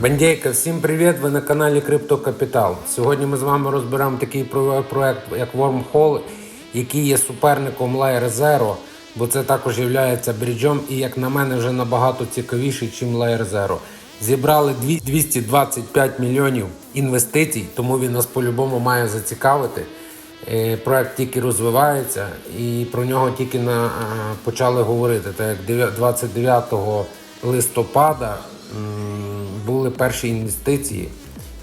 Бандейка, всім привіт! Ви на каналі Криптокапітал. Сьогодні ми з вами розберемо такий проект, як Wormhole, який є суперником Layer Zero, бо це також є бріджом і, як на мене, вже набагато цікавіший, ніж Layer Zero. Зібрали 225 мільйонів інвестицій, тому він нас по-любому має зацікавити. Е, Проект тільки розвивається і про нього тільки на, а, почали говорити. Так як 29 листопада були перші інвестиції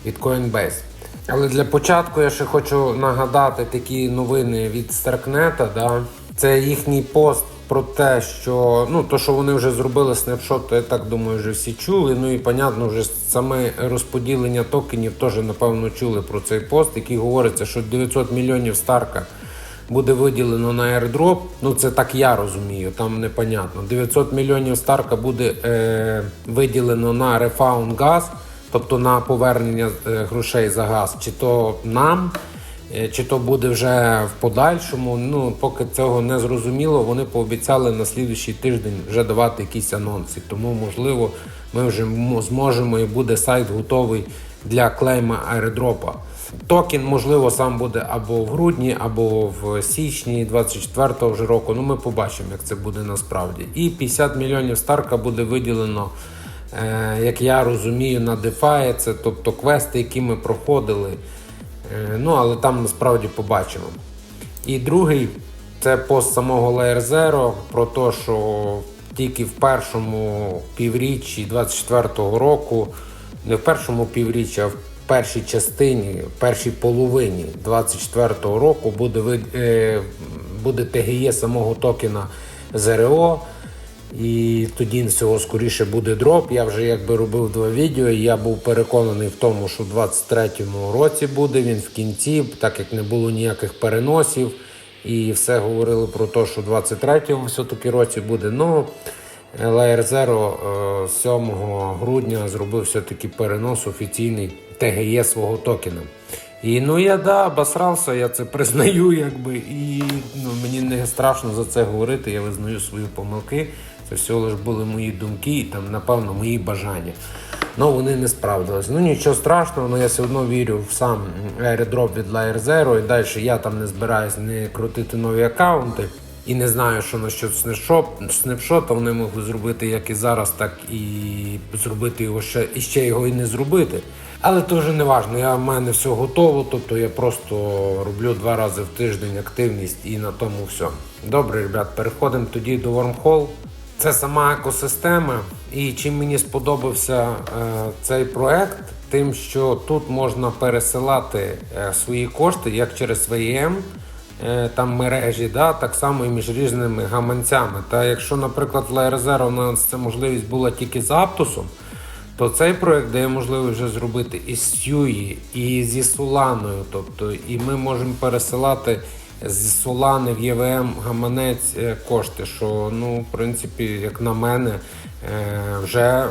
від Coinbase. Але для початку я ще хочу нагадати такі новини від Старкнета. Да? Це їхній пост про те, що ну то, що вони вже зробили снапшот, то я так думаю, вже всі чули. Ну і понятно, вже саме розподілення токенів теж напевно чули про цей пост, який говориться, що 900 мільйонів старка буде виділено на airdrop. Ну це так я розумію, там непонятно. 900 мільйонів старка буде е, виділено на Refound газ, тобто на повернення е, грошей за газ, чи то нам. Е, Чи то буде вже в подальшому, ну поки цього не зрозуміло, вони пообіцяли на слідуючий тиждень вже давати якісь анонси. Тому, можливо, ми вже зможемо і буде сайт готовий для клейма аеродропа. Токен, можливо, сам буде або в грудні, або в січні 24-го вже року. Ну, ми побачимо, як це буде насправді. І 50 мільйонів старка буде виділено, е, як я розумію, на DeFi, це тобто квести, які ми проходили. Е, Ну, але там насправді побачимо. І другий це пост самого Layer Zero про те, що тільки в першому півріччі 24-го року, не в першому півріччі, а в першій частині, першій половині 24-го року буде, е, буде ТГЄ самого токена ЗРО. І тоді всього скоріше буде дроп. Я вже якби робив два відео. і Я був переконаний в тому, що в 23-му році буде він в кінці, так як не було ніяких переносів. І все говорили про те, що в 23-му все-таки році буде. Ну, Layer Zero е, 7 грудня зробив все-таки перенос офіційний ТГЄ свого токена. І ну я да, обосрався, я це признаю, якби, і ну, мені не страшно за це говорити, я визнаю свої помилки. Це всього лиш були мої думки і там, напевно, мої бажання. Ну вони не справдились. Ну нічого страшного, але я все одно вірю в сам airdrop від Layer Zero. І далі я там не збираюсь не крутити нові аккаунти. І не знаю, що насчет снапшот, снапшота вони могли зробити як і зараз, так і зробити його ще і ще його і не зробити. Але то вже не важливо. Я в мене все готово, тобто я просто роблю два рази в тиждень активність і на тому все. Добре, ребят, переходимо тоді до Wormhole. Це сама екосистема, і чим мені сподобався е, цей проект, тим, що тут можна пересилати е, свої кошти як через VEM, е, там мережі, да, так само і між різними гаманцями. Та якщо, наприклад, в Layer у нас ця можливість була тільки з Аптусом, то цей проект дає можливість вже зробити і з Сюї, і зі Соланою. Тобто, і ми можемо пересилати з Солани в ЄВМ гаманець е, кошти, що ну, в принципі, як на мене, е, вже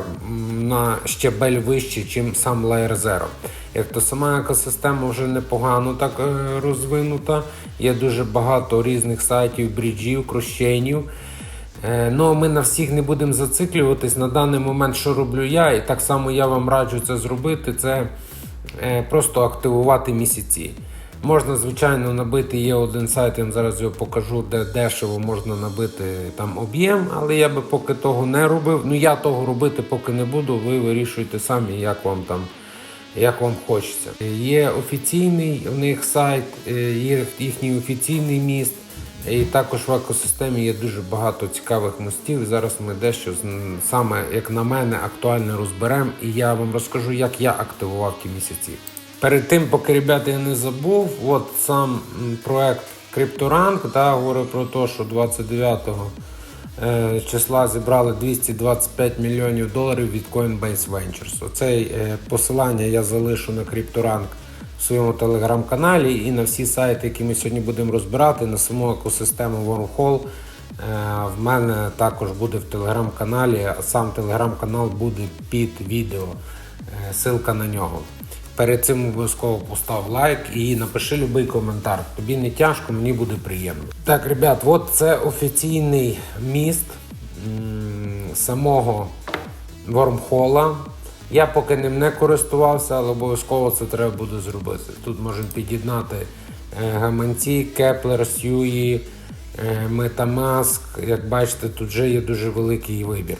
на щебель вищий, ніж сам Layer Zero. Як то сама екосистема вже непогано так е, розвинута. Є дуже багато різних сайтів, бріджів, крощенів. Е, Ну, ми на всіх не будемо зациклюватись. На даний момент, що роблю я, і так само я вам раджу це зробити, це е, просто активувати місяці. Можна, звичайно, набити, є один сайт, я зараз його покажу, де дешево можна набити там об'єм, але я би поки того не робив. Ну я того робити поки не буду, ви вирішуєте самі, як вам там. Як вам хочеться. Є офіційний у них сайт, е, є їхній офіційний міст, і також в екосистемі є дуже багато цікавих мостів. Зараз ми дещо саме, як на мене, актуально розберемо. І я вам розкажу, як я активував ті місяці. Перед тим, поки ребята я не забув, от сам проект CryptoRank, да, говорить про те, що 29-го е, числа зібрали 225 мільйонів доларів від Coinbase Ventures. Оце е, посилання я залишу на CryptoRank своєму телеграм-каналі і на всі сайти, які ми сьогодні будемо розбирати, на саму екосистему Wormhole. Е, В мене також буде в телеграм-каналі, а сам телеграм-канал буде під відео. Е, Силка на нього. Перед цим обов'язково постав лайк і напиши будь-який коментар. Тобі не тяжко, мені буде приємно. Так, ребят, от це офіційний міст самого Вормхола. Я поки ним не користувався, але обов'язково це треба буде зробити. Тут можемо під'єднати е, гаманці, Kepler, Сьюї, е, Metamask. Як бачите, тут вже є дуже великий вибір.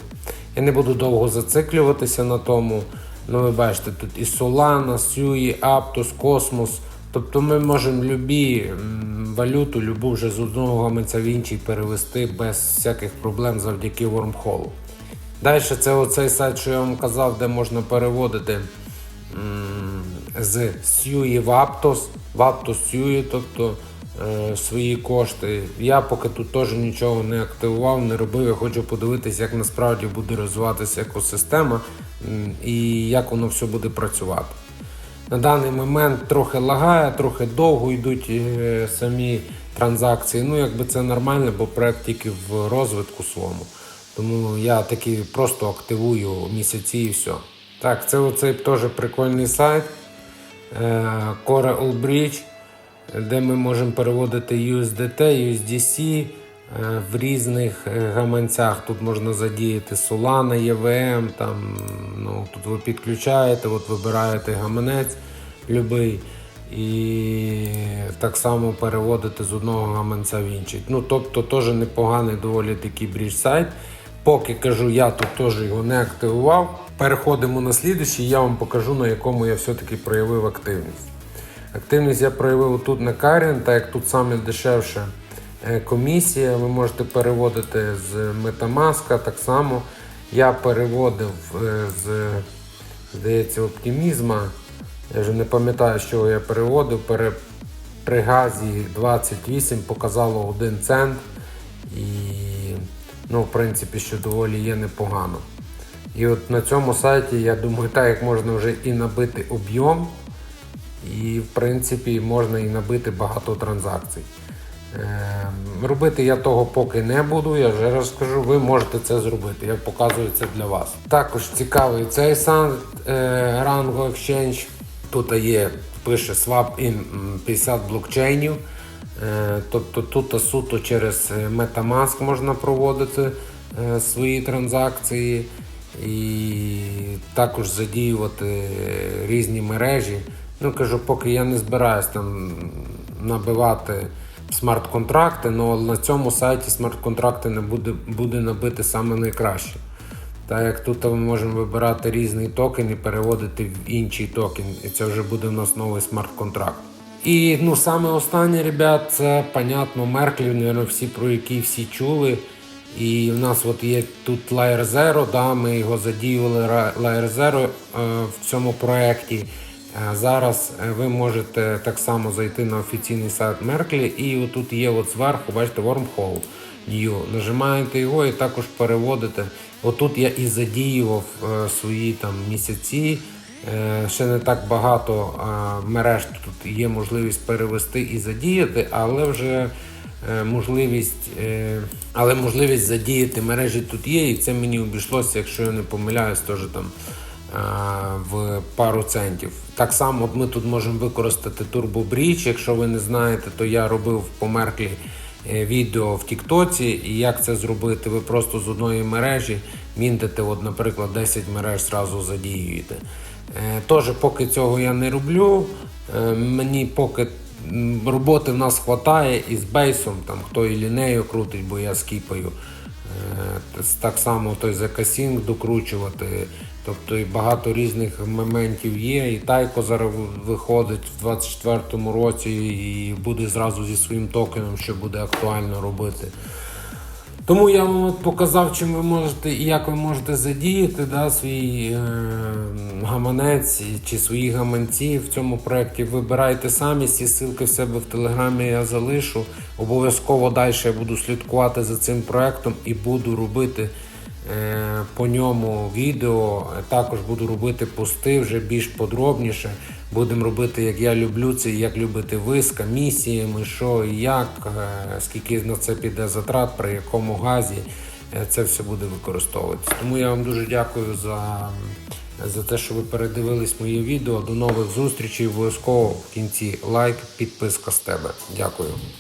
Я не буду довго зациклюватися на тому. Ну, ви бачите, тут і Solana, Сюї, Aptos, Cosmos. Тобто ми можемо любі валюту, любу вже з одного гаманця в інший перевести без всяких проблем завдяки Wormhole. Далі це оцей сайт, що я вам казав, де можна переводити з Сюї в Aptos, в Aptos Сюї, тобто е, свої кошти. Я поки тут теж нічого не активував, не робив. Я хочу подивитися, як насправді буде розвиватися екосистема і як воно все буде працювати. На даний момент трохи лагає, трохи довго йдуть е, самі транзакції. Ну, якби це нормально, бо проект тільки в розвитку своєму. Тому я таки просто активую місяці і все. Так, це оцей теж прикольний сайт. е, Core All Bridge, де ми можемо переводити USDT, USDC е, в різних е, гаманцях. Тут можна задіяти Solana, EVM, там, ну, тут ви підключаєте, от вибираєте гаманець любий. І так само переводити з одного гаманця в інший. Ну, тобто теж непоганий доволі такий брідж сайт. Поки кажу, я тут теж його не активував. Переходимо на слідуючий, я вам покажу, на якому я все-таки проявив активність. Активність я проявив тут на Карін, так як тут саме дешевша е, комісія. Ви можете переводити з Metamask, так само я переводив е, з, здається, оптимізма. Я вже не пам'ятаю, з чого я переводив. Пере... При газі 28 показало 1 цент. І, ну, в принципі, що доволі є непогано. І от на цьому сайті, я думаю, так як можна вже і набити об'єм, і в принципі можна і набити багато транзакцій. Ем, Робити я того поки не буду, я вже раз скажу, ви можете це зробити. Я показую це для вас. Також цікавий цей сайт е, Rango Exchange. Тут є, пише Swap in 50 блокчейнів. Е, Тобто тут суто через е, Metamask можна проводити е, свої транзакції і також задіювати різні мережі. Ну кажу, поки я не збираюсь там набивати смарт-контракти, але на цьому сайті смарт-контракти не буде, буде набити саме найкраще. Так як тут ми можемо вибирати різний токен і переводити в інший токен, і це вже буде в нас новий смарт-контракт. І ну саме останнє, ребят, це понятно, Мерклів, наверное, всі про які всі чули. І в нас от є тут Layer Zero, да, ми його задіювали Layer Zero е, в цьому проєкті. Е, Зараз е, ви можете так само зайти на офіційний сайт Мерклі, і отут є от зверху, бачите, Wormhole New. Нажимаєте його і також переводите. Отут я і задіював свої там місяці. Е, Ще не так багато е, мереж тут є можливість перевести і задіяти, але вже е, можливість, але можливість задіяти мережі тут є, і це мені обійшлося, якщо я не помиляюсь, теж там в пару центів. Так само ми тут можемо використати Bridge. Якщо ви не знаєте, то я робив по Мерклі відео в Тіктоці. І як це зробити? Ви просто з одної мережі міндите, от, наприклад, 10 мереж зразу задіюєте. Е, Теж поки цього я не роблю. Е, Мені поки роботи в нас вистачає і з бейсом, там хто і лінею крутить, бо я скіпаю. Е, Так само той закасінг докручувати. Тобто і багато різних моментів є. І Тайко зараз виходить в 24-му році і буде зразу зі своїм токеном, що буде актуально робити. Тому я вам показав, чим ви можете і як ви можете задіяти да, свій е, гаманець чи свої гаманці в цьому проєкті. Вибирайте самі ці ссылки в себе в телеграмі я залишу. Обов'язково далі я буду слідкувати за цим проєктом і буду робити е, по ньому відео. Також буду робити пости вже більш подробніше. Будемо робити, як я люблю це, як любите ви з комісіями, що і як, е, скільки на це піде затрат, при якому газі це все буде використовуватися. Тому я вам дуже дякую за, за те, що ви передивились моє відео. До нових зустрічей. Обов'язково в кінці лайк, підписка з тебе. Дякую.